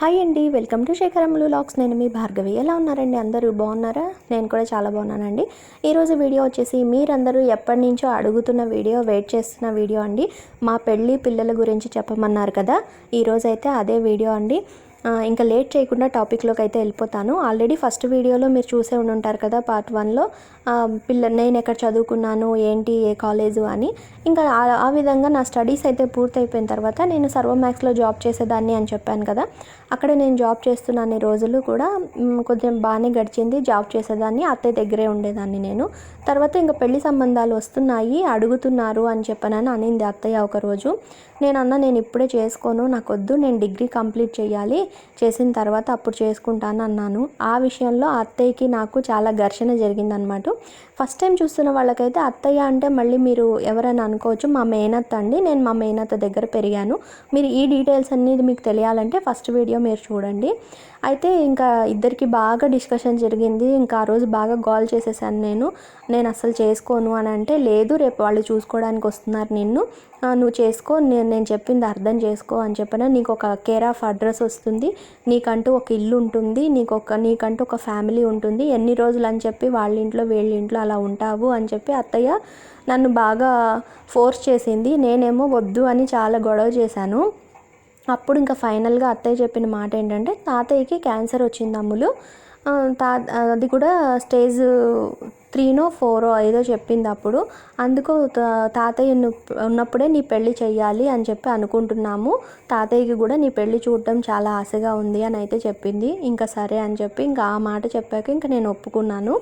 Hi అండి welcome to శేఖరములు lakhs నేను మీ భార్గవి. ఎలా ఉన్నారండి అందరూ? బాగున్నారా? నేను కూడా చాలా బాగున్నానండి. ఈరోజు వీడియో వచ్చేసి మీరందరూ ఎప్పటి నుంచో అడుగుతున్న వీడియో వెయిట్ చేస్తున్న వీడియో అండి. మా పెళ్ళి పిల్లల గురించి చెప్పమన్నారు కదా. ఈరోజు అయితే అదే వీడియో అండి. ఇంకా లేట్ చేయకుండా టాపిక్లోకి అయితే వెళ్ళిపోతాను. ఆల్రెడీ ఫస్ట్ వీడియోలో మీరు చూసే ఉండి ఉంటారు కదా పార్ట్ వన్లో పిల్ల నేను ఎక్కడ చదువుకున్నాను ఏంటి ఏ కాలేజు అని. ఇంకా ఆ- విధంగా నా స్టడీస్ అయితే పూర్తయిపోయిన తర్వాత నేను సర్వమాక్స్లో జాబ్ చేసేదాన్ని అని చెప్పాను కదా. అక్కడ నేను జాబ్ చేస్తున్న అన్ని రోజులు కూడా కొంచెం బాగానే గడిచింది. జాబ్ చేసేదాన్ని అత్తయ్య దగ్గరే ఉండేదాన్ని నేను. తర్వాత ఇంకా పెళ్ళి సంబంధాలు వస్తున్నాయి అడుగుతున్నారు అని చెప్పనని అనింది అత్తయ్య ఒకరోజు. నేను అన్న నేను ఇప్పుడే చేసుకోను నాకు వద్దు నేను డిగ్రీ కంప్లీట్ చేయాలి. చేసిన తర్వాత అప్పుడు చేసుకుంటాను అన్నాను. ఆ విషయంలో అత్తయ్యకి నాకు చాలా ఘర్షణ జరిగిందనమాట ఫస్ట్ టైం చూస్తున్న వాళ్ళకైతే అత్తయ్య అంటే మళ్ళీ మీరు ఎవరైనా అనుకోవచ్చు మా మేనత్త అండి నేను మా మేనత్త దగ్గర పెరిగాను. మీరు ఈ డీటెయిల్స్ అన్నీ మీకు తెలియాలంటే ఫస్ట్ వీడియో మీరు చూడండి. అయితే ఇంకా ఇద్దరికి బాగా డిస్కషన్ జరిగింది. ఇంకా ఆ రోజు బాగా గోల్ చేసేసాను నేను. నేను అసలు చేసుకోను అని అంటే లేదు రేపు వాళ్ళు చూసుకోవడానికి వస్తున్నారు నిన్ను. నువ్వు చేసుకో నేను నేను చెప్పింది అర్థం చేసుకో అని చెప్పిన. నీకు ఒక కేర్ ఆఫ్ అడ్రస్ వస్తుంది. నీకంటూ ఒక ఇల్లు ఉంటుంది. నీకు ఒక నీకంటూ ఒక ఫ్యామిలీ ఉంటుంది. ఎన్ని రోజులు అని చెప్పి వాళ్ళ ఇంట్లో వీళ్ళ ఇంట్లో అలా ఉంటావు అని చెప్పి అత్తయ్య నన్ను బాగా ఫోర్స్ చేసింది. నేనేమో వద్దు అని చాలా గొడవ చేశాను. అప్పుడు ఇంకా ఫైనల్గా అత్తయ్య చెప్పిన మాట ఏంటంటే తాతయ్యకి క్యాన్సర్ వచ్చింది అమ్ములు. తా అది కూడా స్టేజ్ త్రీనో ఫోరో ఐదో చెప్పింది అప్పుడు. అందుకు తా- తాతయ్య ఉన్నప్పుడే నీ పెళ్ళి చెయ్యాలి అని చెప్పి అనుకుంటున్నాము. తాతయ్యకి కూడా నీ పెళ్ళి చూడటం చాలా ఆశగా ఉంది అని అయితే చెప్పింది. ఇంకా సరే అని చెప్పి ఇంకా ఆ మాట చెప్పాక ఇంకా నేను ఒప్పుకున్నాను.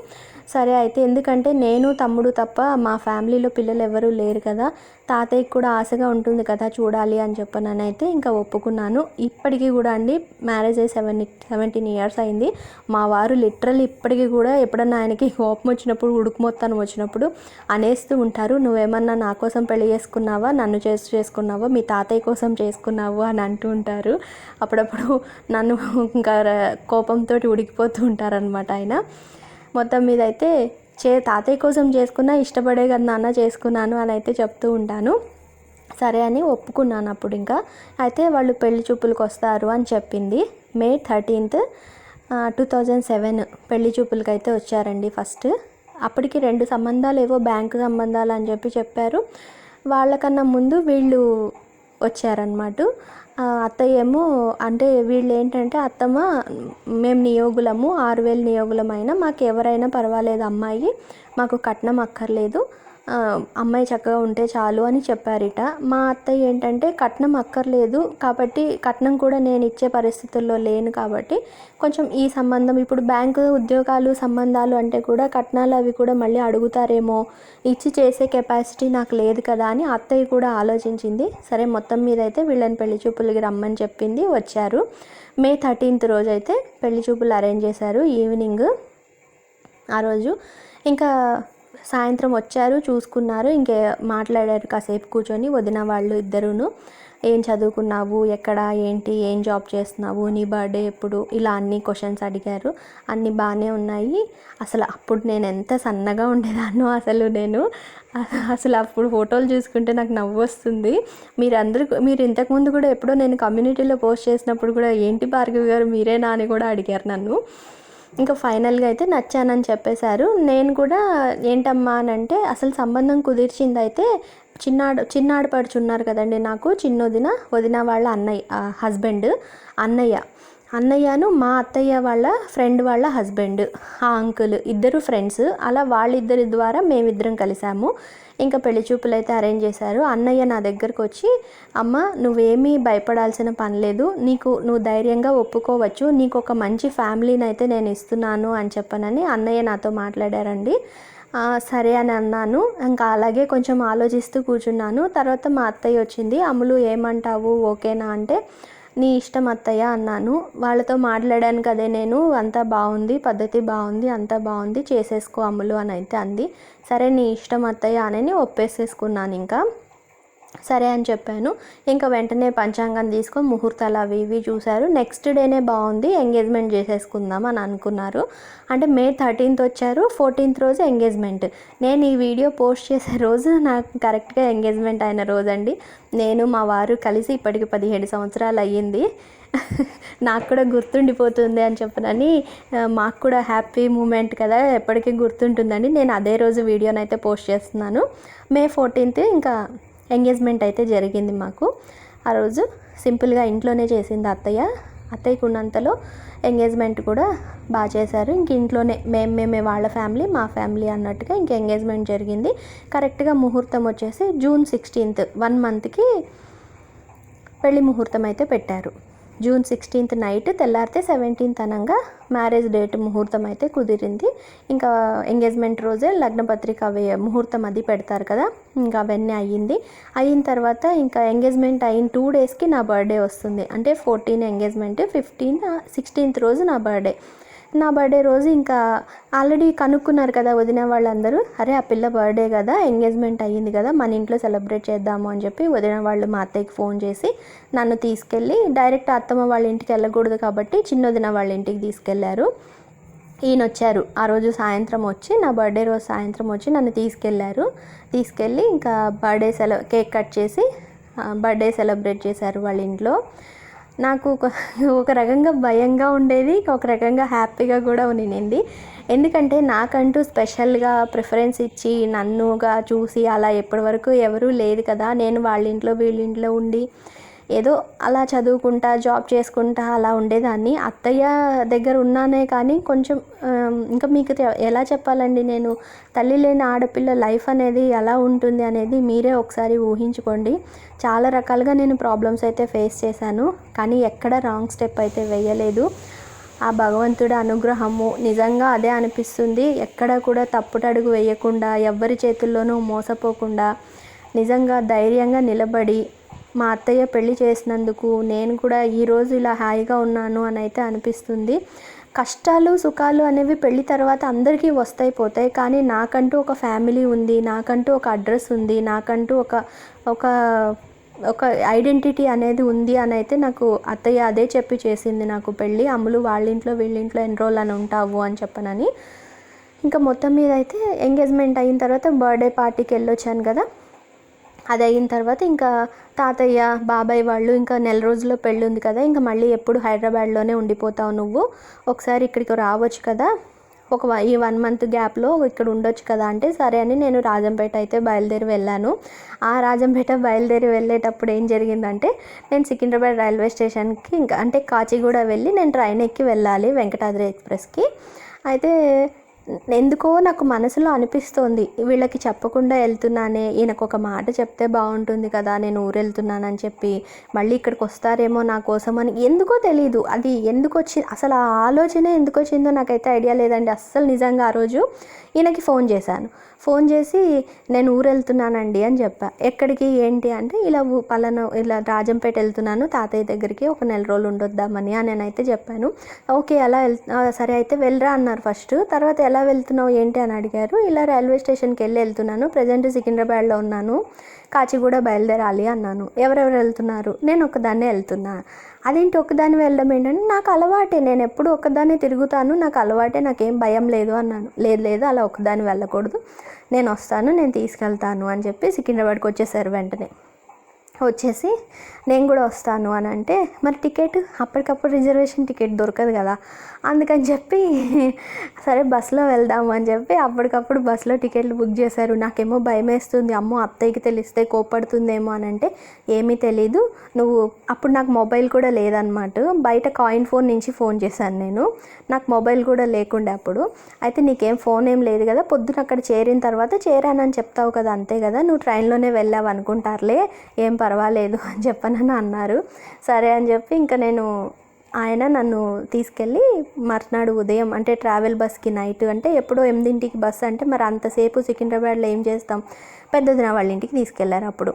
సరే అయితే ఎందుకంటే నేను తమ్ముడు తప్ప మా ఫ్యామిలీలో పిల్లలు ఎవరూ లేరు కదా తాతయ్యకి కూడా ఆశగా ఉంటుంది కదా చూడాలి అని చెప్పనని అయితే ఇంకా ఒప్పుకున్నాను. ఇప్పటికీ కూడా అండి మ్యారేజ్ అయ్యి సెవెన్ సెవెంటీన్ ఇయర్స్ అయింది. మా వారు లిటరల్ ఇప్పటికీ కూడా ఎప్పుడన్నా ఆయనకి కోపం వచ్చినప్పుడు ఉడుకు మొత్తం వచ్చినప్పుడు అనేస్తూ ఉంటారు. నువ్వేమన్నా నా కోసం పెళ్ళి చేసుకున్నావా? నన్ను చేసి చేసుకున్నావా? మీ తాతయ్య కోసం చేసుకున్నావు? అని అంటూ ఉంటారు. అప్పుడప్పుడు నన్ను ఇంకా కోపంతో ఉడికిపోతూ ఉంటారనమాట ఆయన. మొత్తం మీద అయితే చే తాతయ్య కోసం చేసుకున్నా ఇష్టపడే కదా నాన్న చేసుకున్నాను అని అయితే చెప్తూ ఉంటాను. సరే అని ఒప్పుకున్నాను అప్పుడు ఇంకా. అయితే వాళ్ళు పెళ్ళి చూపులకు వస్తారు అని చెప్పింది. May thirteenth two thousand seven పెళ్ళి చూపులకి అయితే వచ్చారండి ఫస్ట్. అప్పటికి రెండు సంబంధాలు ఏవో బ్యాంకు సంబంధాలు అని చెప్పి చెప్పారు. వాళ్ళకన్నా ముందు వీళ్ళు వచ్చారనమాట అత్తయ్య ఏమో అంటే వీళ్ళు ఏంటంటే అత్తమ్మ మేము నియోగులము ఆరు వేలు నియోగులమైనా మాకు ఎవరైనా పర్వాలేదు అమ్మాయి మాకు కట్నం అక్కర్లేదు. అమ్మాయి చక్కగా ఉంటే చాలు అని చెప్పారిట. మా అత్తయ్య ఏంటంటే కట్నం అక్కర్లేదు కాబట్టి కట్నం కూడా నేను ఇచ్చే పరిస్థితుల్లో లేను కాబట్టి కొంచెం ఈ సంబంధం ఇప్పుడు బ్యాంకు ఉద్యోగాలు సంబంధాలు అంటే కూడా కట్నాలు అవి కూడా మళ్ళీ అడుగుతారేమో ఇచ్చి చేసే కెపాసిటీ నాకు లేదు కదా అని అత్తయ్య కూడా ఆలోచించింది. సరే మొత్తం మీద అయితే వీళ్ళని పెళ్ళి చూపులకి రమ్మని చెప్పింది వచ్చారు. మే థర్టీన్త్ రోజు అయితే పెళ్ళి చూపులు అరేంజ్ చేశారు ఈవినింగ్ ఆ రోజు. ఇంకా సాయంత్రం వచ్చారు చూసుకున్నారు ఇంకే మాట్లాడారు కాసేపు కూర్చొని వదిన వాళ్ళు ఇద్దరును. ఏం చదువుకున్నావు? ఎక్కడ? ఏంటి? ఏం జాబ్ చేస్తున్నావు? నీ బర్త్డే ఎప్పుడు? ఇలా అన్ని క్వశ్చన్స్ అడిగారు. అన్నీ బాగానే ఉన్నాయి. అసలు అప్పుడు నేను ఎంత సన్నగా ఉండేదాన్నో అసలు నేను. అసలు అప్పుడు ఫోటోలు చూసుకుంటే నాకు నవ్వు వస్తుంది. మీరందరూ మీరు ఇంతకుముందు కూడా ఎప్పుడో నేను కమ్యూనిటీలో పోస్ట్ చేసినప్పుడు కూడా ఏంటి భార్గవి గారు? మీరేనా? అని కూడా అడిగారు నన్ను. ఇంకా ఫైనల్గా అయితే నచ్చానని చెప్పేశారు. నేను కూడా ఏంటమ్మా అని అంటే అసలు సంబంధం కుదిర్చింది అయితే చిన్నాడు చిన్నాడు పడుచున్నారు కదండి నాకు చిన్నొదిన వదిన వాళ్ళ అన్నయ్య హస్బెండ్ అన్నయ్య. అన్నయ్యను మా అత్తయ్య వాళ్ళ ఫ్రెండ్ వాళ్ళ హస్బెండ్ ఆ అంకుల్ ఇద్దరు ఫ్రెండ్స్. అలా వాళ్ళిద్దరి ద్వారా మేమిద్దరం కలిసాము ఇంకా పెళ్ళి చూపులు అయితే అరేంజ్ చేశారు. అన్నయ్య నా దగ్గరకు వచ్చి అమ్మ నువ్వేమీ భయపడాల్సిన పని లేదు. నీకు నువ్వు ధైర్యంగా ఒప్పుకోవచ్చు. నీకు ఒక మంచి ఫ్యామిలీని అయితే నేను ఇస్తున్నాను అని చెప్పనని అన్నయ్య నాతో మాట్లాడారండి. సరే అని అన్నాను. ఇంకా అలాగే కొంచెం ఆలోచిస్తూ కూర్చున్నాను. తర్వాత మా అత్తయ్య వచ్చింది. అమ్ములు ఏమంటావు? ఓకేనా? అంటే నీ ఇష్టం అత్తయ్య అన్నాను. వాళ్ళతో మాట్లాడాను కదే నేను. అంతా బాగుంది పద్ధతి బాగుంది అంతా బాగుంది చేసేసుకో అమ్ములు అని అయితే అంది. సరే నీ ఇష్టం అత్తయ్య అని ఒప్పేసేసుకున్నాను ఇంకా. సరే అని చెప్పాను. ఇంకా వెంటనే పంచాంగం తీసుకొని ముహూర్తాలు అవి ఇవి చూశారు. నెక్స్ట్ డేనే బాగుంది. ఎంగేజ్మెంట్ చేసేసుకుందాం అని అనుకున్నారు. అంటే మే థర్టీన్త్ వచ్చారు. ఫోర్టీన్త్ రోజు ఎంగేజ్మెంట్ నేను ఈ వీడియో పోస్ట్ చేసే రోజు నాకు కరెక్ట్గా ఎంగేజ్మెంట్ అయిన రోజు అండి నేను మా వారు కలిసి ఇప్పటికి పదిహేడు సంవత్సరాలు అయ్యింది. నాకు కూడా గుర్తుండిపోతుంది అని చెప్పనని మాకు కూడా హ్యాపీ మూమెంట్ కదా ఎప్పటికీ గుర్తుంటుందండి. నేను అదే రోజు వీడియోనైతే పోస్ట్ చేస్తున్నాను. మే ఫోర్టీన్త్ ఇంకా ఎంగేజ్మెంట్ అయితే జరిగింది మాకు. ఆ రోజు సింపుల్గా ఇంట్లోనే చేసింది అత్తయ్య. అత్తయ్యకు ఉన్నంతలో ఎంగేజ్మెంట్ కూడా బాగా చేశారు. ఇంక ఇంట్లోనే మేము మేమే వాళ్ళ ఫ్యామిలీ మా ఫ్యామిలీ అన్నట్టుగా ఇంక ఎంగేజ్మెంట్ జరిగింది. కరెక్ట్గా ముహూర్తం వచ్చేసి జూన్ సిక్స్టీన్త్ వన్ మంత్కి పెళ్ళి ముహూర్తం అయితే పెట్టారు. జూన్ సిక్స్టీన్త్ నైట్ తెల్లారితే సెవెంటీన్త్ అనగా మ్యారేజ్ డేట్ ముహూర్తం అయితే కుదిరింది. ఇంకా ఎంగేజ్మెంట్ రోజే లగ్న పత్రిక అవి ముహూర్తం అది పెడతారు కదా ఇంకా అవన్నీ అయ్యింది. అయిన తర్వాత ఇంకా ఎంగేజ్మెంట్ అయిన టూ డేస్కి నా బర్త్డే వస్తుంది. అంటే ఫోర్టీన్ ఎంగేజ్మెంట్ ఫిఫ్టీన్ సిక్స్టీన్త్ రోజు నా బర్త్డే. నా బర్త్డే రోజు ఇంకా ఆల్రెడీ కనుక్కున్నారు కదా వదిన వాళ్ళందరూ. అరే ఆ పిల్ల బర్త్డే కదా ఎంగేజ్మెంట్ అయ్యింది కదా మన ఇంట్లో సెలబ్రేట్ చేద్దాము అని చెప్పి వదిన వాళ్ళు మా అత్తయ్యకి ఫోన్ చేసి నన్ను తీసుకెళ్ళి డైరెక్ట్ అత్తమ్మ వాళ్ళ ఇంటికి వెళ్ళకూడదు కాబట్టి చిన్న వదిన వాళ్ళ ఇంటికి తీసుకెళ్ళారు. ఈయన వచ్చారు. ఆ రోజు సాయంత్రం వచ్చి నా బర్త్డే రోజు సాయంత్రం వచ్చి నన్ను తీసుకెళ్ళారు. తీసుకెళ్ళి ఇంకా బర్త్డే సెల కేక్ కట్ చేసి బర్త్డే సెలబ్రేట్ చేశారు వాళ్ళ ఇంట్లో. నాకు ఒక ఒక రకంగా భయంగా ఉండేది ఒక రకంగా హ్యాపీగా కూడా ఉండింది ఎందుకంటే నాకంటూ స్పెషల్గా ప్రిఫరెన్స్ ఇచ్చి నన్నుగా చూసి అలా ఎప్పటి వరకు ఎవరూ లేదు కదా. నేను వాళ్ళ ఇంట్లో వీళ్ళ ఇంట్లో ఉండి ఏదో అలా చదువుకుంటా జాబ్ చేసుకుంటా అలా ఉండేదాన్ని. అత్తయ్య దగ్గర ఉన్నానే కానీ కొంచెం ఇంకా మీకు తె- ఎలా చెప్పాలండి నేను? తల్లి లేని ఆడపిల్ల లైఫ్ అనేది ఎలా ఉంటుంది అనేది మీరే ఒకసారి ఊహించుకోండి. చాలా రకాలుగా నేను ప్రాబ్లమ్స్ అయితే ఫేస్ చేశాను కానీ ఎక్కడ రాంగ్ స్టెప్ అయితే వేయలేదు. ఆ భగవంతుడి అనుగ్రహము నిజంగా అదే అనిపిస్తుంది. ఎక్కడ కూడా తప్పుటడుగు వేయకుండా ఎవ్వరి చేతుల్లోనూ మోసపోకుండా నిజంగా ధైర్యంగా నిలబడి మా అత్తయ్య పెళ్ళి చేసినందుకు నేను కూడా ఈరోజు ఇలా హాయిగా ఉన్నాను అని అయితే అనిపిస్తుంది. కష్టాలు సుఖాలు అనేవి పెళ్ళి తర్వాత అందరికీ వస్తాయి పోతాయి. కానీ నాకంటూ ఒక ఫ్యామిలీ ఉంది నాకంటూ ఒక అడ్రస్ ఉంది నాకంటూ ఒక ఒక ఒక ఐడెంటిటీ అనేది ఉంది అని అయితే నాకు అత్తయ్య అదే చెప్పి చేసింది నాకు. పెళ్ళి అమ్ములు వాళ్ళ ఇంట్లో ఎన్రోల్ అని ఉంటావు అని చెప్పనని. ఇంకా మొత్తం మీద అయితే ఎంగేజ్మెంట్ అయిన తర్వాత బర్త్డే పార్టీకి వెళ్ళొచ్చాను కదా. అది అయిన తర్వాత ఇంకా తాతయ్య బాబాయ్ వాళ్ళు ఇంకా నెల రోజుల్లో పెళ్ళి ఉంది కదా ఇంకా మళ్ళీ ఎప్పుడు హైదరాబాద్లోనే ఉండిపోతావు నువ్వు. ఒకసారి ఇక్కడికి రావచ్చు కదా. ఒక ఈ వన్ మంత్ గ్యాప్లో ఇక్కడ ఉండొచ్చు కదా అంటే సరే అని నేను రాజంపేట అయితే బయలుదేరి వెళ్ళాను. ఆ రాజంపేట బయలుదేరి వెళ్ళేటప్పుడు ఏం జరిగిందంటే నేను సికింద్రాబాద్ రైల్వే స్టేషన్కి ఇంకా అంటే కాచిగూడ వెళ్ళి నేను ట్రైన్ ఎక్కి వెళ్ళాలి వెంకటాద్రి ఎక్స్ప్రెస్కి. అయితే ఎందుకో నాకు మనసులో అనిపిస్తోంది. వీళ్ళకి చెప్పకుండా వెళ్తున్నానే ఈయనకు ఒక మాట చెప్తే బాగుంటుంది కదా నేను ఊరు వెళ్తున్నానని చెప్పి మళ్ళీ ఇక్కడికి వస్తారేమో నా కోసం అని ఎందుకో తెలియదు అది ఎందుకు వచ్చి అసలు ఆ ఆలోచనే ఎందుకు వచ్చిందో నాకైతే ఐడియా లేదండి. అస్సలు నిజంగా ఆ రోజు ఈయనకి ఫోన్ చేశాను. ఫోన్ చేసి నేను ఊరు వెళ్తున్నానండి అని చెప్పా. ఎక్కడికి? ఏంటి? అంటే ఇలా ఊ- పలానా ఇలా రాజంపేట వెళ్తున్నాను. తాతయ్య దగ్గరికి ఒక నెల రోజులు ఉండొద్దామని అని నేనైతే చెప్పాను. ఓకే అలా వెళ్ సరే అయితే వెళ్ళరా అన్నారు ఫస్ట్. తర్వాత ఎలా వెళ్తున్నావు ఏంటి అని అడిగారు. ఇలా రైల్వే స్టేషన్కి వెళ్ళి వెళ్తున్నాను. ప్రజెంట్ సికింద్రాబాద్లో ఉన్నాను. కాచిగూడ బయలుదేరాలి అన్నాను. ఎవరెవరు వెళ్తున్నారు? నేను ఒకదాన్నే వెళ్తున్నా. అదేంటి ఒకదాన్ని వెళ్ళడం ఏంటంటే నాకు అలవాటే. నేను ఎప్పుడు ఒకదాన్నే తిరుగుతాను. నాకు అలవాటే. నాకేం భయం లేదు అన్నాను. లేదు లేదు. అలా ఒకదాన్ని వెళ్ళకూడదు. నేను వస్తాను. నేను తీసుకెళ్తాను అని చెప్పి సికింద్రాబాద్కి వచ్చేసారు వెంటనే. వచ్చేసి నేను కూడా వస్తాను అని అంటే మరి టికెట్ అప్పటికప్పుడు రిజర్వేషన్ టికెట్ దొరకదు కదా అందుకని చెప్పి సరే బస్సులో వెళ్దాము అని చెప్పి అప్పటికప్పుడు బస్సులో టికెట్లు బుక్ చేశారు. నాకేమో భయం వేస్తుంది అమ్మో అత్తయ్యకి తెలిస్తే కోపడుతుందేమో అని అంటే ఏమీ తెలీదు. నువ్వు అప్పుడు నాకు మొబైల్ కూడా లేదనమాట బయట కాయిన్ ఫోన్ నుంచి ఫోన్ చేశాను నేను. నాకు మొబైల్ కూడా లేకుండే అప్పుడు. అయితే నీకేం ఫోన్ ఏం లేదు కదా పొద్దున అక్కడ చేరిన తర్వాత చేరానని చెప్తావు కదా అంతే కదా. నువ్వు ట్రైన్లోనే వెళ్ళావు అనుకుంటారులే ఏం పర్వాలేదు అని చెప్పనని అన్నారు. సరే అని చెప్పి ఇంకా నేను ఆయన నన్ను తీసుకెళ్ళి మర్నాడు ఉదయం అంటే ట్రావెల్ బస్కి నైట్ అంటే ఎప్పుడో ఎనిమిదింటికి బస్ అంటే మరి అంతసేపు సికింద్రాబాద్లో ఏం చేస్తాం? పెద్దదిన వాళ్ళ ఇంటికి తీసుకెళ్ళారు అప్పుడు.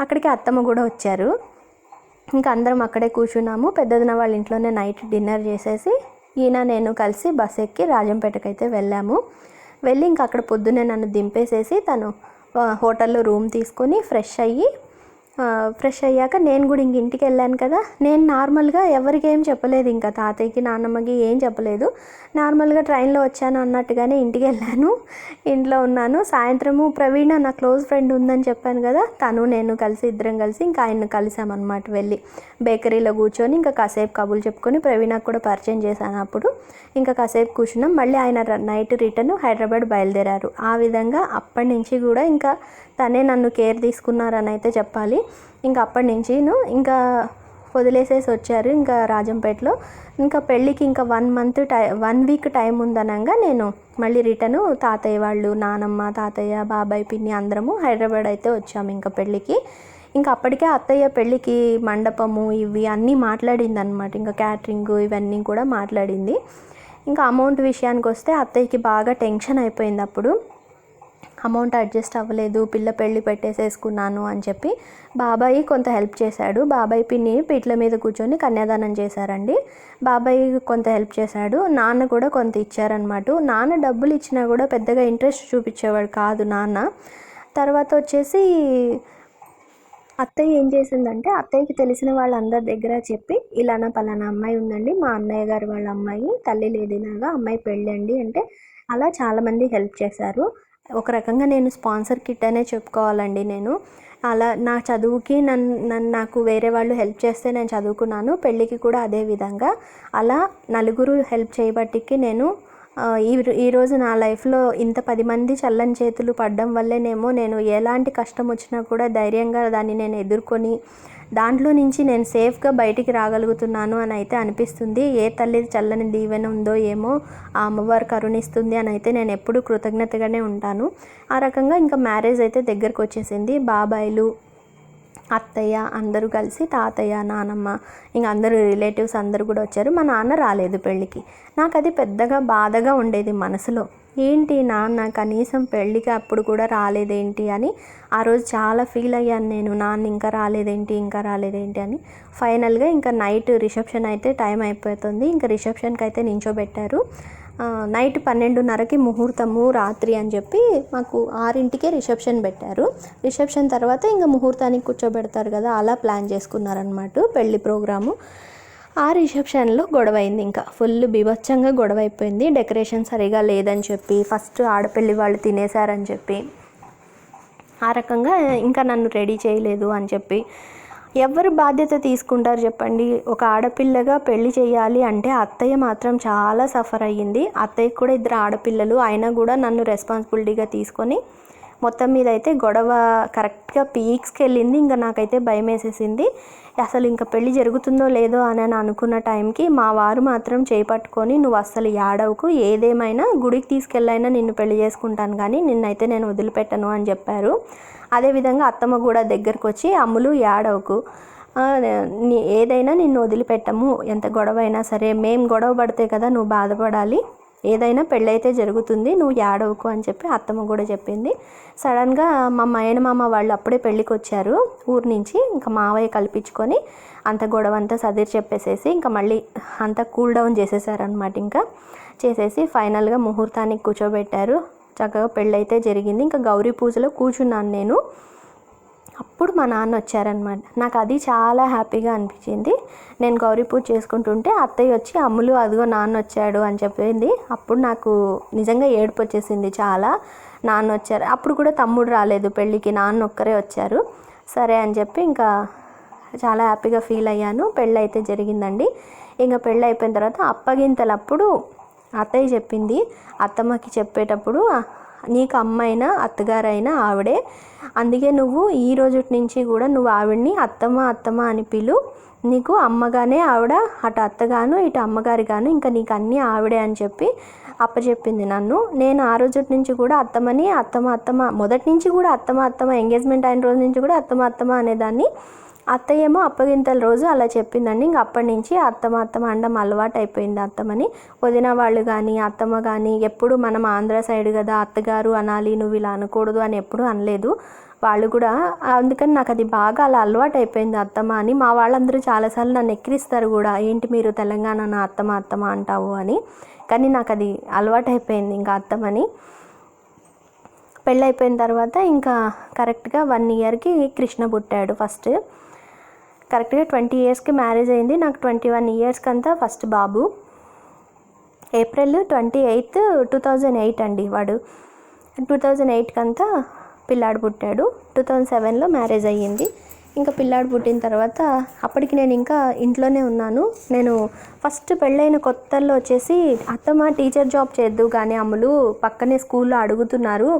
అక్కడికి అత్తమ్మ కూడా వచ్చారు. ఇంకా అందరం అక్కడే కూర్చున్నాము. పెద్దదిన వాళ్ళ ఇంట్లోనే నైట్ డిన్నర్ చేసేసి ఈయన నేను కలిసి బస్ ఎక్కి రాజంపేటకి అయితే వెళ్ళాము. వెళ్ళి ఇంకా అక్కడ పొద్దున్నే నన్ను దింపేసేసి తను హోటల్లో రూమ్ తీసుకొని ఫ్రెష్ అయ్యి ఫ్రెష్ అయ్యాక నేను కూడా ఇంక ఇంటికి వెళ్ళాను కదా. నేను నార్మల్గా ఎవరికి ఏం చెప్పలేదు ఇంకా తాతయ్యకి నాన్నమ్మకి ఏం చెప్పలేదు. నార్మల్గా ట్రైన్లో వచ్చాను అన్నట్టుగానే ఇంటికి వెళ్ళాను ఇంట్లో ఉన్నాను. సాయంత్రము ప్రవీణ నా క్లోజ్ ఫ్రెండ్ ఉందని చెప్పాను కదా తను నేను కలిసి ఇద్దరం కలిసి ఇంకా ఆయన్ని కలిసామన్నమాట వెళ్ళి. బేకరీలో కూర్చొని ఇంకా కాసేపు కబులు చెప్పుకొని ప్రవీణకు కూడా పరిచయం చేశాను అప్పుడు. ఇంకా కాసేపు కూర్చున్నాం మళ్ళీ ఆయన నైట్ రిటర్న్ హైదరాబాద్ బయలుదేరారు. ఆ విధంగా అప్పటి నుంచి కూడా ఇంకా తనే నన్ను కేర్ తీసుకున్నారని అయితే చెప్పాలి. ఇంకా అప్పటి నుంచి ఇంకా వదిలేసేసి వచ్చారు ఇంకా రాజంపేటలో. ఇంకా పెళ్ళికి ఇంకా వన్ మంత్ టై వన్ వీక్ టైం ఉందనగా నేను మళ్ళీ రిటర్న్ తాతయ్య వాళ్ళు నానమ్మ తాతయ్య బాబాయ్ పిన్ని అందరము హైదరాబాద్ అయితే వచ్చాము ఇంకా పెళ్ళికి. ఇంకా అప్పటికే అత్తయ్య పెళ్ళికి మండపము ఇవి అన్నీ మాట్లాడింది అనమాట ఇంకా క్యాటరింగ్ ఇవన్నీ కూడా మాట్లాడింది. ఇంకా అమౌంట్ విషయానికి వస్తే అత్తయ్యకి బాగా టెన్షన్ అయిపోయింది అప్పుడు. అమౌంట్ అడ్జస్ట్ అవ్వలేదు పిల్ల పెళ్ళి పెట్టేసేసుకున్నాను అని చెప్పి బాబాయ్ కొంత హెల్ప్ చేశాడు. బాబాయ్ పిన్ని పీట్ల మీద కూర్చొని కన్యాదానం చేశారండి. బాబాయ్ కొంత హెల్ప్ చేశాడు. నాన్న కూడా కొంత ఇచ్చారనమాట నాన్న డబ్బులు ఇచ్చినా కూడా పెద్దగా ఇంట్రెస్ట్ చూపించేవాడు కాదు నాన్న. తర్వాత వచ్చేసి అత్తయ్య ఏం చేసిందంటే అత్తయ్యకి తెలిసిన వాళ్ళందరి దగ్గర చెప్పి ఇలానా పలానా అమ్మాయి ఉందండి. మా అన్నయ్య గారు వాళ్ళ అమ్మాయి తల్లి లేదినాగా అమ్మాయి పెళ్ళండి అంటే అలా చాలామంది హెల్ప్ చేశారు. ఒక రకంగా నేను స్పాన్సర్ కిట్ అనే చెప్పుకోవాలండి నేను. అలా నా చదువుకి నన్ను నన్ను నాకు వేరే వాళ్ళు హెల్ప్ చేస్తే నేను చదువుకున్నాను పెళ్ళికి కూడా అదే విధంగా. అలా నలుగురు హెల్ప్ చేయబట్టికి నేను ఈ ఈరోజు నా లైఫ్లో ఇంత పది మంది చల్లని చేతులు పడడం వల్లేనేమో నేను ఎలాంటి కష్టం వచ్చినా కూడా ధైర్యంగా దాన్ని నేను ఎదుర్కొని దాంట్లో నుంచి నేను సేఫ్గా బయటికి రాగలుగుతున్నాను అని అయితే అనిపిస్తుంది. ఏ తల్లి చల్లని దీవెన ఉందో ఏమో ఆ అమ్మవారు కరుణిస్తుంది అని అయితే నేను ఎప్పుడూ కృతజ్ఞతగానే ఉంటాను. ఆ రకంగా ఇంకా మ్యారేజ్ అయితే దగ్గరకు వచ్చేసింది. బాబాయిలు అత్తయ్య అందరూ కలిసి తాతయ్య నానమ్మ ఇంకా అందరూ రిలేటివ్స్ అందరూ కూడా వచ్చారు. మా నాన్న రాలేదు పెళ్ళికి. నాకు అది పెద్దగా బాధగా ఉండేది మనసులో. ఏంటి నాన్న కనీసం పెళ్ళికి అప్పుడు కూడా రాలేదేంటి అని ఆ రోజు చాలా ఫీల్ అయ్యాను నేను. నాన్న ఇంకా రాలేదేంటి ఇంకా రాలేదేంటి అని. ఫైనల్గా ఇంకా నైట్ రిసెప్షన్ అయితే టైం అయిపోతుంది. ఇంకా రిసెప్షన్కి అయితే నించోబెట్టారు నైట్ పన్నెండున్నరకి ముహూర్తము రాత్రి అని చెప్పి మాకు ఆరింటికే రిసెప్షన్ పెట్టారు. రిసెప్షన్ తర్వాత ఇంకా ముహూర్తానికి కూర్చోబెడతారు కదా అలా ప్లాన్ చేసుకున్నారనమాట పెళ్ళి ప్రోగ్రాము. ఆ రిసెప్షన్లో గొడవ అయింది ఇంకా. ఫుల్ బీభత్సంగా గొడవ అయిపోయింది డెకరేషన్ సరిగా లేదని చెప్పి ఫస్ట్ ఆడపిల్లి వాళ్ళు తినేశారని చెప్పి. ఆ రకంగా ఇంకా నన్ను రెడీ చేయలేదు అని చెప్పి. ఎవరు బాధ్యత తీసుకుంటారు చెప్పండి? ఒక ఆడపిల్లగా పెళ్ళి చేయాలి అంటే అత్తయ్య మాత్రం చాలా సఫర్ అయ్యింది. అత్తయ్యకి కూడా ఇద్దరు ఆడపిల్లలు. అయినా కూడా నన్ను రెస్పాన్సిబిలిటీగా తీసుకొని మొత్తం మీద అయితే గొడవ కరెక్ట్గా పీక్స్కి వెళ్ళింది. ఇంకా నాకైతే భయం వేసేసింది. అసలు ఇంకా పెళ్ళి జరుగుతుందో లేదో అని అని అనుకున్న టైంకి మా వారు మాత్రం చేపట్టుకొని నువ్వు అస్సలు యాడవుకు ఏదేమైనా గుడికి తీసుకెళ్ళైనా నిన్ను పెళ్ళి చేసుకుంటాను కానీ నిన్నైతే నేను వదిలిపెట్టను అని చెప్పారు. అదేవిధంగా అత్తమ్మ కూడా దగ్గరకు వచ్చి అమ్ములు యాడవుకు ఏదైనా నిన్ను వదిలిపెట్టము. ఎంత గొడవ అయినా సరే మేం గొడవ పడితే కదా నువ్వు బాధపడాలి. ఏదైనా పెళ్ళైతే జరుగుతుంది నువ్వు యాడవుకు అని చెప్పి అత్తమ్మ కూడా చెప్పింది. సడన్గా మా మామ వాళ్ళు అప్పుడే పెళ్ళికి వచ్చారు ఊరు నుంచి ఇంకా మావయ్య కల్పించుకొని అంత గొడవ అంతా సదిరి చెప్పేసేసి ఇంకా మళ్ళీ అంతా కూల్ డౌన్ చేసేసారనమాట ఇంకా. చేసేసి ఫైనల్గా ముహూర్తానికి కూర్చోబెట్టారు. చక్కగా పెళ్ళైతే జరిగింది. ఇంకా గౌరీ పూజలో కూర్చున్నాను నేను. అప్పుడు మా నాన్న వచ్చారనమాట నాకు అది చాలా హ్యాపీగా అనిపించింది. నేను గౌరీ పూజ చేసుకుంటుంటే అత్తయ్య వచ్చి అమ్ములు అదిగో నాన్న వచ్చాడు అని చెప్పింది. అప్పుడు నాకు నిజంగా ఏడుపు వచ్చేసింది చాలా. నాన్న వచ్చారు. అప్పుడు కూడా తమ్ముడు రాలేదు. పెళ్ళికి నాన్న ఒక్కరే వచ్చారు. సరే అని చెప్పి ఇంకా చాలా హ్యాపీగా ఫీల్ అయ్యాను. పెళ్ళి అయితే జరిగిందండి. ఇంకా పెళ్ళి అయిపోయిన తర్వాత అప్పగింతలప్పుడు అత్తయ్య చెప్పింది. అత్తమ్మకి చెప్పేటప్పుడు నీకు అమ్మైనా అత్తగారైనా ఆవిడే. అందుకే నువ్వు ఈ రోజు నుంచి కూడా నువ్వు ఆవిడ్ని అత్తమ్మ అత్తమ్మ అని పిలు. నీకు అమ్మగానే ఆవిడ అటు అత్తగాను ఇటు అమ్మగారిగాను ఇంకా నీకు అన్నీ ఆవిడే అని చెప్పి అప్పచెప్పింది నన్ను. నేను ఆ రోజు నుంచి కూడా అత్తమ్మని అత్తమ్మ అత్తమ్మ మొదటి నుంచి కూడా అత్తమ్మ అత్తమ్మ ఎంగేజ్మెంట్ అయిన రోజు నుంచి కూడా అత్తమ్మ అత్తమ్మ అనేదాన్ని అత్తయ్యేమో అప్పగింతల రోజు అలా చెప్పిందండి. ఇంక అప్పటి నుంచి అత్తమ్మ అత్తమ్మ అండం అలవాటు అయిపోయింది అత్తమ్మని. వదిన వాళ్ళు కానీ అత్తమ్మ కానీ ఎప్పుడు మనం ఆంధ్ర సైడ్ కదా అత్తగారు అనాలి నువ్వు ఇలా అనకూడదు అని ఎప్పుడు అనలేదు. వాళ్ళు కూడా అందుకని నాకు అది బాగా అలా అలవాటు అయిపోయింది అత్తమ్మ అని. మా వాళ్ళందరూ చాలాసార్లు నన్ను ఎక్కిరిస్తారు కూడా ఏంటి మీరు తెలంగాణ నా అత్తమ్మ అత్తమ్మ అంటావు అని. కానీ నాకు అది అలవాటు అయిపోయింది ఇంకా అత్తమ్మని. పెళ్ళి అయిపోయిన తర్వాత ఇంకా కరెక్ట్గా వన్ ఇయర్కి కృష్ణ పుట్టాడు ఫస్ట్. కరెక్ట్గా ట్వంటీ ఇయర్స్కి మ్యారేజ్ అయింది. నాకు ట్వంటీ వన్ ఇయర్స్కి అంతా ఫస్ట్ బాబు. April twenty eighth two thousand eight అండి వాడు. టూ థౌజండ్ ఎయిట్కి అంతా పిల్లాడు పుట్టాడు. టూ థౌజండ్ సెవెన్లో మ్యారేజ్ అయ్యింది. ఇంకా పిల్లాడు పుట్టిన తర్వాత అప్పటికి నేను ఇంకా ఇంట్లోనే ఉన్నాను. నేను ఫస్ట్ పెళ్ళైన కొత్తల్లో వచ్చేసి అత్తమ్మ టీచర్ జాబ్ చేద్దు కానీ అమ్ములు పక్కనే స్కూల్లో అడుగుతున్నారు.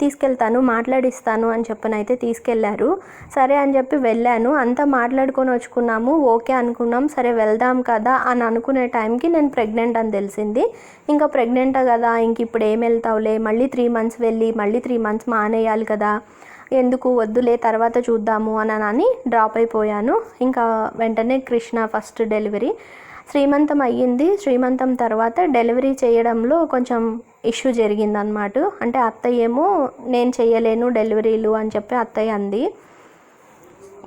తీసుకెళ్తాను మాట్లాడిస్తాను అని చెప్పని అయితే తీసుకెళ్ళారు. సరే అని చెప్పి వెళ్ళాను. అంతా మాట్లాడుకొని వచ్చుకున్నాము. ఓకే అనుకున్నాం. సరే వెళ్దాం కదా అని అనుకునే టైంకి నేను ప్రెగ్నెంట్ అని తెలిసింది. ఇంకా ప్రెగ్నెంట్ కదా? ఇంక ఇప్పుడు ఏం వెళ్తావులే? మళ్ళీ త్రీ మంత్స్ వెళ్ళి మళ్ళీ త్రీ మంత్స్ మానేయాలి కదా. ఎందుకు? వద్దులే తర్వాత చూద్దాము అని అని డ్రాప్ అయిపోయాను. ఇంకా వెంటనే కృష్ణ ఫస్ట్ డెలివరీ. శ్రీమంతం అయ్యింది. శ్రీమంతం తర్వాత డెలివరీ చేయడంలో కొంచెం ఇష్యూ జరిగిందనమాట అంటే అత్తయ్య ఏమో నేను చేయలేను డెలివరీలు అని చెప్పి అత్తయ్య అంది.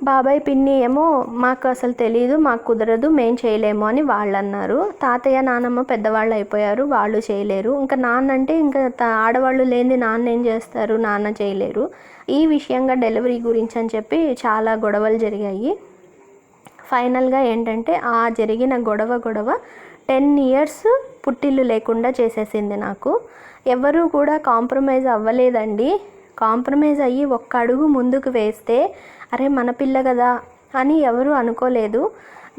బాబాయ్ పిన్ని ఏమో మాకు అసలు తెలియదు మాకు కుదరదు మేము చేయలేము అని వాళ్ళు అన్నారు తాతయ్య నానమ్మ పెద్దవాళ్ళు అయిపోయారు వాళ్ళు చేయలేరు. ఇంకా నాన్న అంటే ఇంకా త- ఆడవాళ్ళు లేనిది నాన్న ఏం చేస్తారు? నాన్న చేయలేరు. ఈ విషయంగా డెలివరీ గురించి అని చెప్పి చాలా గొడవలు జరిగాయి. ఫైనల్గా ఏంటంటే ఆ జరిగిన గొడవ గొడవ టెన్ ఇయర్స్ పుట్టిల్లు లేకుండా చేసేసింది నాకు. ఎవరూ కూడా కాంప్రమైజ్ అవ్వలేదండి. కాంప్రమైజ్ అయ్యి ఒక్క అడుగు ముందుకు వేస్తే అరే మన పిల్ల కదా అని ఎవరు అనుకోలేదు.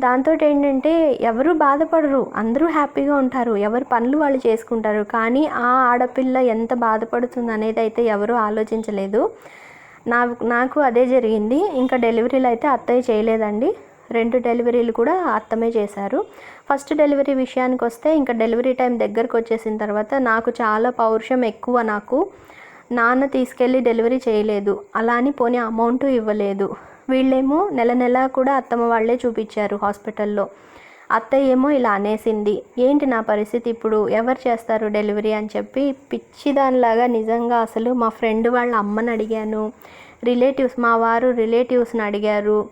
దాంతో ఏంటంటే ఎవరు బాధపడరు అందరూ హ్యాపీగా ఉంటారు ఎవరి పనులు వాళ్ళు చేసుకుంటారు కానీ ఆ ఆడపిల్ల ఎంత బాధపడుతుంది అనేది అయితే ఎవరు ఆలోచించలేదు. నా నాకు అదే జరిగింది. ఇంకా డెలివరీలు అయితే అత్తయ్య చేయలేదండి. రెండు డెలివరీలు కూడా అత్తమే చేశారు. ఫస్ట్ డెలివరీ విషయానికి వస్తే ఇంకా డెలివరీ టైం దగ్గరకు వచ్చేసిన తర్వాత నాకు చాలా పౌరుషం ఎక్కువ నాకు. నాన్న తీసుకెళ్ళి డెలివరీ చేయలేదు. అలా అని పోనీ అమౌంట్ ఇవ్వలేదు. వీళ్ళేమో నెల నెల కూడా అత్తమ్మ వాళ్ళే చూపించారు హాస్పిటల్లో. అత్తయ్య ఏమో ఇలా అనేసింది. ఏంటి నా పరిస్థితి ఇప్పుడు? ఎవరు చేస్తారు డెలివరీ? అని చెప్పి పిచ్చిదానిలాగా నిజంగా అసలు మా ఫ్రెండ్ వాళ్ళ అమ్మని అడిగాను. రిలేటివ్స్ మా వారు రిలేటివ్స్ని అడిగారు.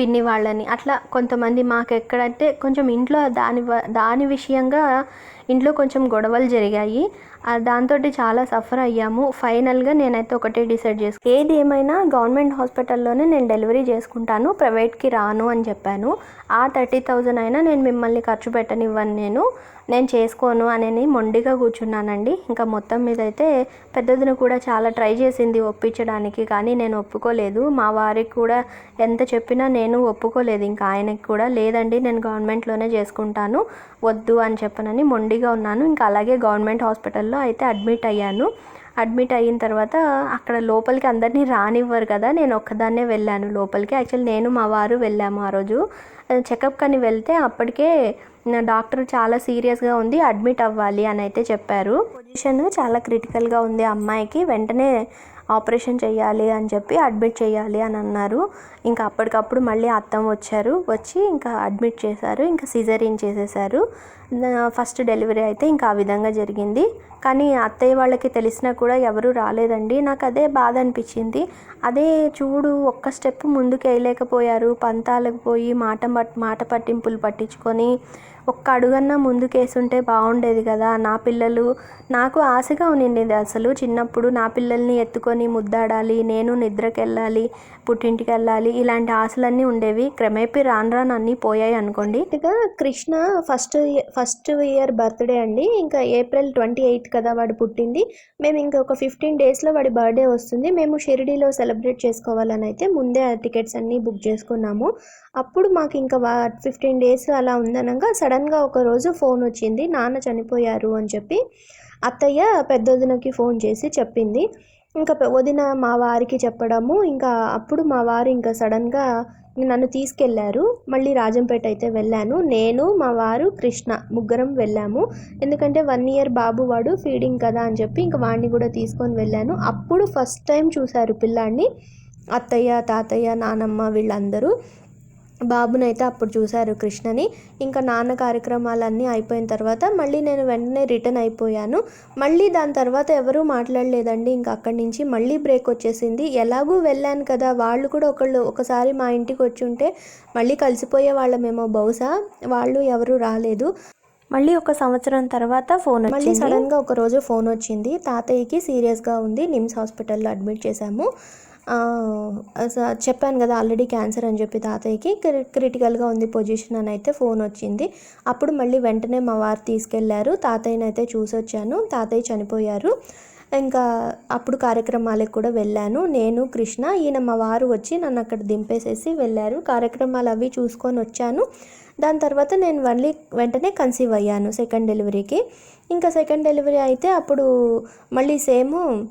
పిన్ని వాళ్ళని. అట్లా కొంతమంది మాకు ఎక్కడంటే కొంచెం ఇంట్లో దాని దాని విషయంగా ఇంట్లో కొంచెం గొడవలు జరిగాయి. దాంతో చాలా సఫర్ అయ్యాము. ఫైనల్గా నేనైతే ఒకటే డిసైడ్ చేసుకు ఏది ఏమైనా గవర్నమెంట్ హాస్పిటల్లోనే నేను డెలివరీ చేసుకుంటాను ప్రైవేట్కి రాను అని చెప్పాను. ఆ థర్టీ థౌజండ్ అయినా నేను మిమ్మల్ని ఖర్చు పెట్టనివ్వను నేను. నేను చేసుకోను అని మొండిగా కూర్చున్నానండి. ఇంకా మొత్తం మీద అయితే పెద్దదిని కూడా చాలా ట్రై చేసింది ఒప్పించడానికి కానీ నేను ఒప్పుకోలేదు. మా వారికి కూడా ఎంత చెప్పినా నేను ఒప్పుకోలేదు. ఇంకా ఆయనకి కూడా లేదండి నేను గవర్నమెంట్లోనే చేసుకుంటాను వద్దు అని చెప్పనని మొండిగా ఉన్నాను. ఇంకా అలాగే గవర్నమెంట్ హాస్పిటల్లో అయితే అడ్మిట్ అయ్యాను. అడ్మిట్ అయిన తర్వాత అక్కడ లోపలికి అందరినీ రానివ్వరు కదా నేను ఒక్కదాన్నే వెళ్ళాను లోపలికి. యాక్చువల్ నేను మా వారు వెళ్ళాము ఆ రోజు. చెకప్ కని వెళ్తే అప్పటికే నా డాక్టర్ చాలా సీరియస్గా ఉంది అడ్మిట్ అవ్వాలి అని అయితే చెప్పారు. పొజిషన్ చాలా క్రిటికల్గా ఉంది అమ్మాయికి వెంటనే ఆపరేషన్ చేయాలి అని చెప్పి అడ్మిట్ చేయాలి అని అన్నారు. ఇంకా అప్పటికప్పుడు మళ్ళీ అత్తం వచ్చారు వచ్చి ఇంకా అడ్మిట్ చేశారు ఇంకా సిజరీన్ చేసేసారు ఫస్ట్ డెలివరీ అయితే ఇంకా ఆ విధంగా జరిగింది. కానీ అత్తయ్య వాళ్ళకి తెలిసినా కూడా ఎవరూ రాలేదండి. నాకు అదే బాధ అనిపించింది. అదే చూడు ఒక్క స్టెప్ ముందుకు వేయలేకపోయారు. పంతాలకు పోయి మాట పట్ మాట పట్టింపులు పట్టించుకొని ఒక్క అడుగన్నా ముందుకేసుంటే బాగుండేది కదా. నా పిల్లలు నాకు ఆశగా ఉండింది అసలు. చిన్నప్పుడు నా పిల్లల్ని ఎత్తుకొని ముద్దాడాలి నేను నిద్రకి వెళ్ళాలి పుట్టింటికి వెళ్ళాలి ఇలాంటి ఆశలన్నీ ఉండేవి. క్రమేపీ రాను రాను అన్నీ పోయాయి అనుకోండి. ఇక Krishna first first year birthday అండి. ఇంకా ఏప్రిల్ ట్వంటీ ఎయిత్ కదా వాడు పుట్టింది. మేము ఇంకా ఒక ఫిఫ్టీన్ డేస్లో వాడి బర్త్డే వస్తుంది. మేము షిరిడీలో సెలబ్రేట్ చేసుకోవాలని అయితే ముందే ఆ టికెట్స్ అన్నీ బుక్ చేసుకున్నాము. అప్పుడు మాకు ఇంకా ఫిఫ్టీన్ డేస్ అలా ఉందనగా సడన్గా ఒక రోజు ఫోన్ వచ్చింది. నాన్న చనిపోయారు అని చెప్పి అత్తయ్య పెద్దొదినకి ఫోన్ చేసి చెప్పింది. ఇంకా వదిన మా వారికి చెప్పడము. ఇంకా అప్పుడు మా వారు ఇంకా సడన్గా నన్ను తీసుకెళ్ళారు. మళ్ళీ రాజంపేట అయితే వెళ్ళాను. నేను మా వారు కృష్ణ ముగ్గురం వెళ్ళాము. ఎందుకంటే వన్ ఇయర్ బాబు వాడు ఫీడింగ్ కదా అని చెప్పి ఇంకా వాడిని కూడా తీసుకొని వెళ్ళాను. అప్పుడు ఫస్ట్ టైం చూశారు పిల్లాడిని అత్తయ్య తాతయ్య నానమ్మ వీళ్ళందరూ. బాబునైతే అప్పుడు చూశారు కృష్ణని. ఇంకా నాన్న కార్యక్రమాలన్నీ అయిపోయిన తర్వాత మళ్ళీ నేను వెంటనే రిటర్న్ అయిపోయాను. మళ్ళీ దాని తర్వాత ఎవరూ మాట్లాడలేదండి. ఇంకా అక్కడి నుంచి మళ్ళీ బ్రేక్ వచ్చేసింది. ఎలాగూ వెళ్ళాను కదా వాళ్ళు కూడా ఒకళ్ళు ఒకసారి మా ఇంటికి వచ్చి ఉంటే మళ్ళీ కలిసిపోయే వాళ్ళమేమో బహుశా. వాళ్ళు ఎవరు రాలేదు. మళ్ళీ ఒక సంవత్సరం తర్వాత ఫోన్ మళ్ళీ సడన్గా ఒక రోజు ఫోన్ వచ్చింది. తాతయ్యకి సీరియస్గా ఉంది. నిమ్స్ హాస్పిటల్లో అడ్మిట్ చేశాము. చెప్పాను కదా ఆల్రెడీ క్యాన్సర్ అని చెప్పి తాతయ్యకి క్రి- క్రిటికల్గా ఉంది పొజిషన్ అని అయితే ఫోన్ వచ్చింది. అప్పుడు మళ్ళీ వెంటనే మా వారు తీసుకెళ్ళారు. తాతయ్యని అయితే చూసి వచ్చాను తాతయ్య చనిపోయారు. ఇంకా అప్పుడు కార్యక్రమాలకు కూడా వెళ్ళాను. నేను కృష్ణ ఈయన మా వారు వచ్చి నన్ను అక్కడ దింపేసేసి వెళ్ళారు. కార్యక్రమాలు అవి చూసుకొని వచ్చాను. దాని తర్వాత నేను మళ్ళీ వెంటనే కన్సీవ్ అయ్యాను సెకండ్ డెలివరీకి. ఇంకా సెకండ్ డెలివరీ అయితే అప్పుడు మళ్ళీ సేమ్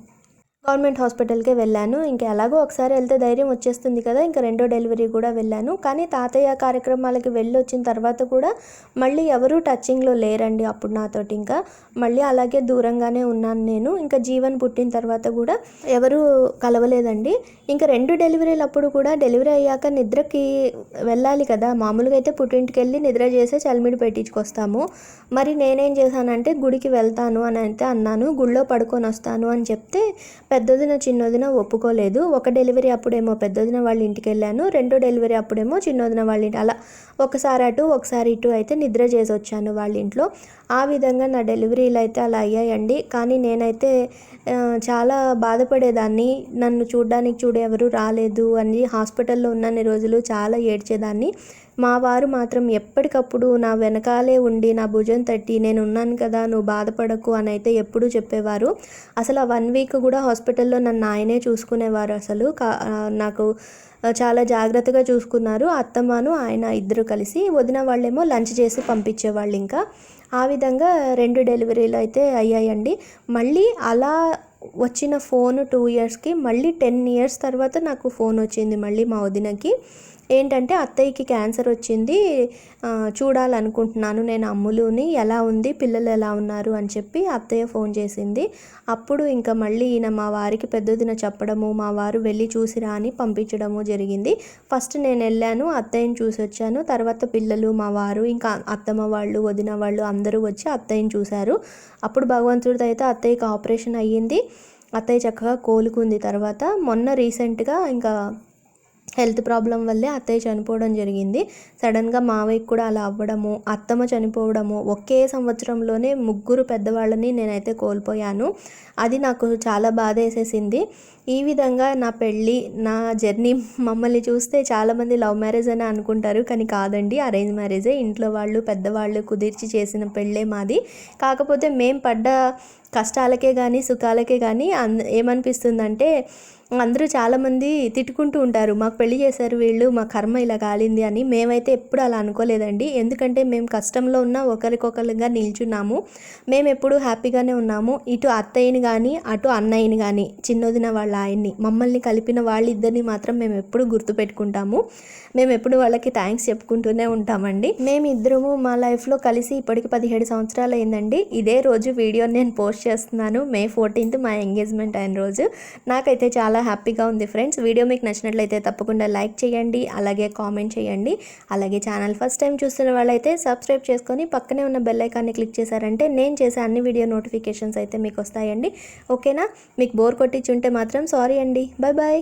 గవర్నమెంట్ హాస్పిటల్కే వెళ్ళాను. ఇంకా ఎలాగో ఒకసారి వెళ్తే ధైర్యం వచ్చేస్తుంది కదా ఇంకా రెండో డెలివరీ కూడా వెళ్ళాను. కానీ తాతయ్య కార్యక్రమాలకి వెళ్ళి వచ్చిన తర్వాత కూడా మళ్ళీ ఎవరూ టచింగ్లో లేరండి అప్పుడు నాతోటి ఇంకా. మళ్ళీ అలాగే దూరంగానే ఉన్నాను నేను. ఇంకా జీవన్ పుట్టిన తర్వాత కూడా ఎవరూ కలవలేదండి. ఇంకా రెండు డెలివరీలు అప్పుడు కూడా డెలివరీ అయ్యాక నిద్రకి వెళ్ళాలి కదా మామూలుగా అయితే పుట్టింటికి వెళ్ళి నిద్ర చేసే చలిమిడి పెట్టించుకొస్తాము. మరి నేనేం చేశానంటే గుడికి వెళ్తాను అని అయితే అన్నాను. గుళ్ళో పడుకొని వస్తాను అని చెప్తే పెద్దదిన చిన్నదిన ఒప్పుకోలేదు. ఒక డెలివరీ అప్పుడేమో పెద్దదిన వాళ్ళ ఇంటికి వెళ్ళాను రెండో డెలివరీ అప్పుడేమో చిన్నదిన వాళ్ళ ఇంటి అలా ఒకసారి అటు ఒకసారి ఇటు అయితే నిద్ర చేసి వచ్చాను వాళ్ళ ఇంట్లో ఆ విధంగా నా డెలివరీలు అయితే అలా అయ్యాయండి. కానీ నేనైతే చాలా బాధపడేదాన్ని. నన్ను చూడడానికి చూడు ఎవరు రాలేదు అని హాస్పిటల్లో ఉన్నన్ని రోజులు చాలా ఏడ్చేదాన్ని. మా వారు మాత్రం ఎప్పటికప్పుడు నా వెనకాలే ఉండి నా భుజం తట్టి నేను ఉన్నాను కదా నువ్వు బాధపడకు అని అయితే ఎప్పుడూ చెప్పేవారు. అసలు ఆ వన్ వీక్ కూడా హాస్పిటల్లో నన్ను ఆయనే చూసుకునేవారు అసలు. కా నాకు చాలా జాగ్రత్తగా చూసుకున్నారు. అత్తమ్మను ఆయన ఇద్దరు కలిసి వదిన వాళ్ళేమో లంచ్ చేసి పంపించేవాళ్ళు ఇంకా. ఆ విధంగా రెండు డెలివరీలు అయితే అయ్యాయండి. మళ్ళీ అలా వచ్చిన ఫోన్ టూ ఇయర్స్కి మళ్ళీ టెన్ ఇయర్స్ తర్వాత నాకు ఫోన్ వచ్చింది మళ్ళీ మా వదినకి. ఏంటంటే అత్తయ్యకి క్యాన్సర్ వచ్చింది. చూడాలనుకుంటున్నాను నేను అమ్ములుని ఎలా ఉంది పిల్లలు ఎలా ఉన్నారు అని చెప్పి అత్తయ్య ఫోన్ చేసింది. అప్పుడు ఇంకా మళ్ళీ ఈయన మా వారికి పెద్దదిన చెప్పడము మా వారు వెళ్ళి చూసిరా అని పంపించడము జరిగింది. ఫస్ట్ నేను వెళ్ళాను అత్తయ్యని చూసి వచ్చాను. తర్వాత పిల్లలు మా వారు ఇంకా అత్తమ్మ వాళ్ళు వదిన వాళ్ళు అందరూ వచ్చి అత్తయ్యని చూశారు. అప్పుడు భగవంతుడితో అయితే అత్తయ్యకి ఆపరేషన్ అయ్యింది. అత్తయ్య చక్కగా కోలుకుంది. తర్వాత మొన్న రీసెంట్గా ఇంకా హెల్త్ ప్రాబ్లం వల్లే అత్తయ్య చనిపోవడం జరిగింది. సడన్గా మావయ్యకి కూడా అలా అవ్వడము అత్తమ్మ చనిపోవడము ఒకే సంవత్సరంలోనే ముగ్గురు పెద్దవాళ్ళని నేనైతే కోల్పోయాను. అది నాకు చాలా బాధ వేసేసింది. ఈ విధంగా నా పెళ్ళి నా జర్నీ మమ్మల్ని చూస్తే చాలామంది లవ్ మ్యారేజ్ అని అనుకుంటారు. కానీ కాదండి అరేంజ్ మ్యారేజే. ఇంట్లో వాళ్ళు పెద్దవాళ్ళు కుదిర్చి చేసిన పెళ్ళే మాది. కాకపోతే మేం పడ్డ కష్టాలకే కానీ సుఖాలకే కానీ అంద ఏమనిపిస్తుందంటే అందరూ చాలామంది తిట్టుకుంటూ ఉంటారు. మాకు పెళ్ళి చేశారు వీళ్ళు మా కర్మ ఇలా కాలింది అని. మేమైతే ఎప్పుడు అలా అనుకోలేదండి. ఎందుకంటే మేము కష్టంలో ఉన్న ఒకరికొకరుగా నిల్చున్నాము. మేము ఎప్పుడు హ్యాపీగానే ఉన్నాము. ఇటు అత్తయ్యని కానీ అటు అన్నయ్యని కానీ చిన్నదిన వాళ్ళ ఆయన్ని. మమ్మల్ని కలిపిన వాళ్ళిద్దరిని మాత్రం మేము ఎప్పుడు గుర్తుపెట్టుకుంటాము. మేము ఎప్పుడు వాళ్ళకి థ్యాంక్స్ చెప్పుకుంటూనే ఉంటామండి. మేము ఇద్దరము మా లైఫ్లో కలిసి ఇప్పటికి పదిహేడు సంవత్సరాలు అయిందండి. ఇదే రోజు వీడియో నేను పోస్ట్ చేస్తున్నాను. మే ఫోర్టీన్త్ మా ఎంగేజ్మెంట్ అయిన రోజు. నాకైతే చాలా చాలా హ్యాపీగా ఉంది ఫ్రెండ్స్. వీడియో మీకు నచ్చినట్లయితే తప్పకుండా లైక్ చేయండి అలాగే కామెంట్ చేయండి. అలాగే ఛానల్ ఫస్ట్ టైం చూస్తున్న వాళ్ళైతే సబ్స్క్రైబ్ చేసుకొని పక్కనే ఉన్న బెల్ ఐకాన్ని క్లిక్ చేశారంటే నేను చేసే అన్ని వీడియో నోటిఫికేషన్స్ అయితే మీకు వస్తాయండి. ఓకేనా? మీకు బోర్ కొట్టించుంటే మాత్రం సారీ అండి. Bye bye